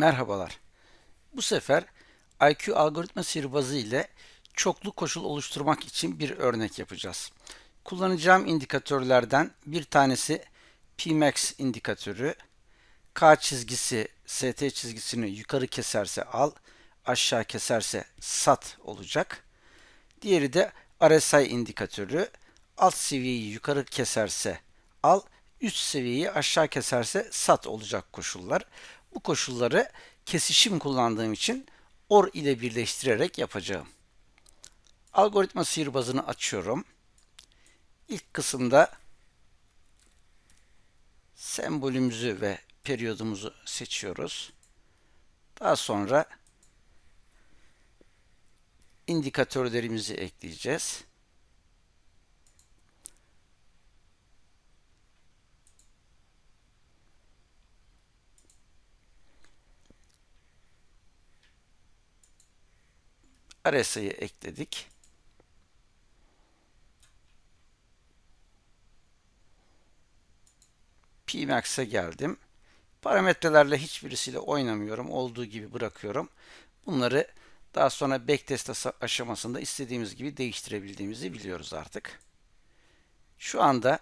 Merhabalar. Bu sefer IQ algoritma sihirbazı ile çoklu koşul oluşturmak için bir örnek yapacağız. Kullanacağım indikatörlerden bir tanesi Pmax indikatörü. K çizgisi ST çizgisini yukarı keserse al, aşağı keserse sat olacak. Diğeri de RSI indikatörü. Alt seviyeyi yukarı keserse al, üst seviyeyi aşağı keserse sat olacak koşullar. Bu koşulları kesişim kullandığım için OR ile birleştirerek yapacağım. Algoritma sihirbazını açıyorum. İlk kısımda sembolümüzü ve periyodumuzu seçiyoruz. Daha sonra indikatörlerimizi ekleyeceğiz. RSI'yi ekledik. Pmax'e geldim. Parametrelerle hiçbirisiyle oynamıyorum. Olduğu gibi bırakıyorum. Bunları daha sonra backtest aşamasında istediğimiz gibi değiştirebildiğimizi biliyoruz artık. Şu anda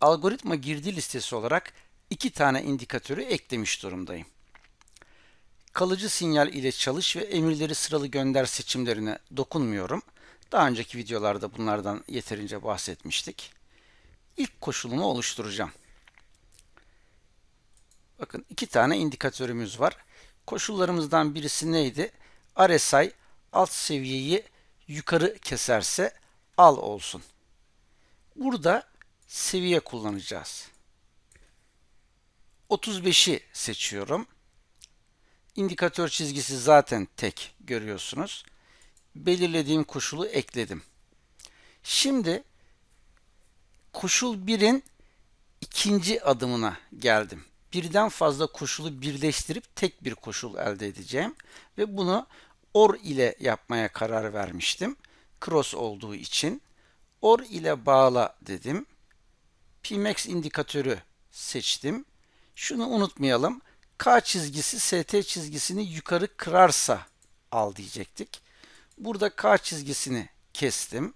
algoritma girdi listesi olarak iki tane indikatörü eklemiş durumdayım. Kalıcı sinyal ile çalış ve emirleri sıralı gönder seçimlerine dokunmuyorum. Daha önceki videolarda bunlardan yeterince bahsetmiştik. İlk koşulumu oluşturacağım. Bakın iki tane indikatörümüz var. Koşullarımızdan birisi neydi? RSI alt seviyeyi yukarı keserse al olsun. Burada seviye kullanacağız. 35'i seçiyorum. İndikatör çizgisi zaten tek görüyorsunuz. Belirlediğim koşulu ekledim. Şimdi koşul 1'in ikinci adımına geldim. Birden fazla koşulu birleştirip tek bir koşul elde edeceğim ve bunu OR ile yapmaya karar vermiştim. Cross olduğu için OR ile bağla dedim. Pmax indikatörü seçtim. Şunu unutmayalım. K çizgisi ST çizgisini yukarı kırarsa al diyecektik. Burada K çizgisini kestim.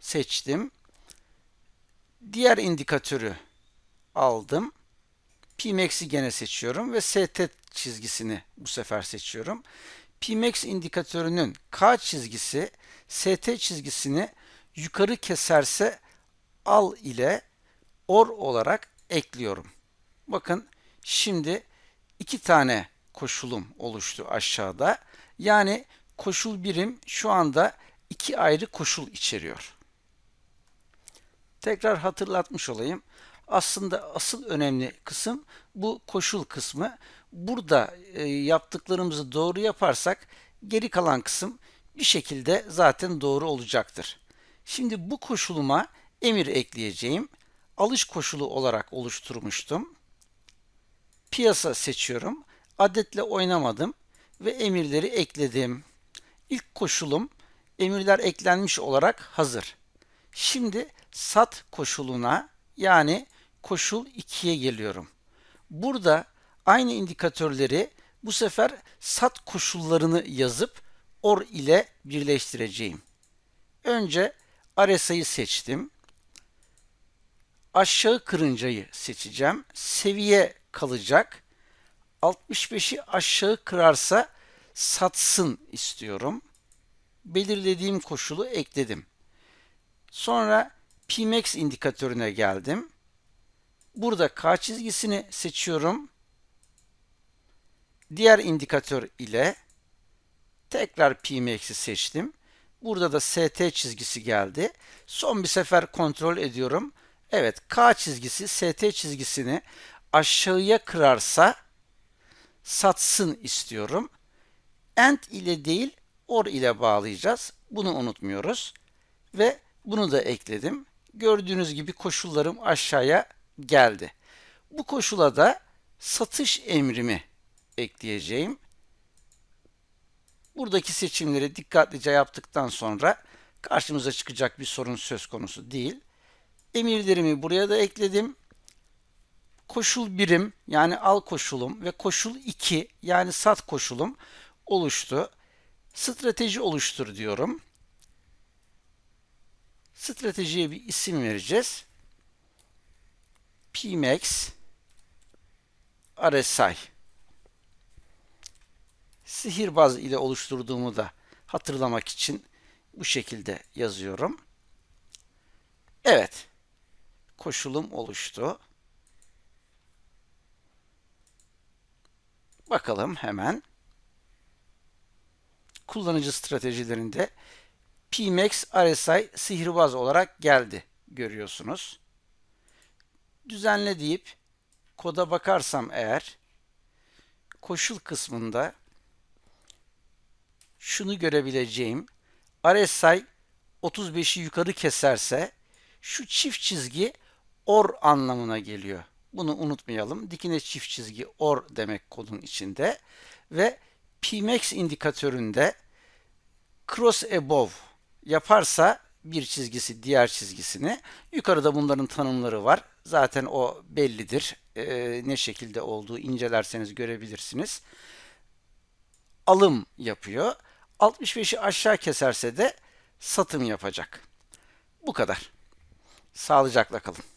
Seçtim. Diğer indikatörü aldım. Pmax'i gene seçiyorum ve ST çizgisini bu sefer seçiyorum. Pmax indikatörünün K çizgisi ST çizgisini yukarı keserse al ile OR olarak ekliyorum. Bakın şimdi iki tane koşulum oluştu aşağıda. Yani koşul birim şu anda iki ayrı koşul içeriyor. Tekrar hatırlatmış olayım. Aslında asıl önemli kısım bu koşul kısmı. Burada e, yaptıklarımızı doğru yaparsak geri kalan kısım bir şekilde zaten doğru olacaktır. Şimdi bu koşuluma emir ekleyeceğim. Alış koşulu olarak oluşturmuştum piyasa seçiyorum. Adetle oynamadım ve emirleri ekledim. İlk koşulum emirler eklenmiş olarak hazır. Şimdi sat koşuluna yani koşul 2'ye geliyorum. Burada aynı indikatörleri bu sefer sat koşullarını yazıp OR ile birleştireceğim. Önce RSI'yi seçtim. Aşağı kırıncayı seçeceğim. Seviye kalacak. 65'i aşağı kırarsa satsın istiyorum. Belirlediğim koşulu ekledim. Sonra Pmax indikatörüne geldim. Burada K çizgisini seçiyorum. Diğer indikatör ile tekrar Pmax'i seçtim. Burada da ST çizgisi geldi. Son bir sefer kontrol ediyorum. Evet K çizgisi ST çizgisini aşağıya kırarsa satsın istiyorum. And ile değil or ile bağlayacağız. Bunu unutmuyoruz. Ve bunu da ekledim. Gördüğünüz gibi koşullarım aşağıya geldi. Bu koşula da satış emrimi ekleyeceğim. Buradaki seçimleri dikkatlice yaptıktan sonra karşımıza çıkacak bir sorun söz konusu değil. Emirlerimi buraya da ekledim koşul birim yani al koşulum ve koşul 2 yani sat koşulum oluştu. Strateji oluştur diyorum. Stratejiye bir isim vereceğiz. Pmax RSI sihirbaz ile oluşturduğumu da hatırlamak için bu şekilde yazıyorum. Evet. Koşulum oluştu. Bakalım hemen. Kullanıcı stratejilerinde PMAX RSI sihirbaz olarak geldi görüyorsunuz. Düzenle deyip koda bakarsam eğer koşul kısmında şunu görebileceğim. RSI 35'i yukarı keserse şu çift çizgi OR anlamına geliyor. Bunu unutmayalım. Dikine çift çizgi OR demek kodun içinde ve Pmax indikatöründe cross above yaparsa bir çizgisi diğer çizgisini yukarıda bunların tanımları var. Zaten o bellidir. Ee, ne şekilde olduğu incelerseniz görebilirsiniz. Alım yapıyor. 65'i aşağı keserse de satım yapacak. Bu kadar. Sağlıcakla kalın.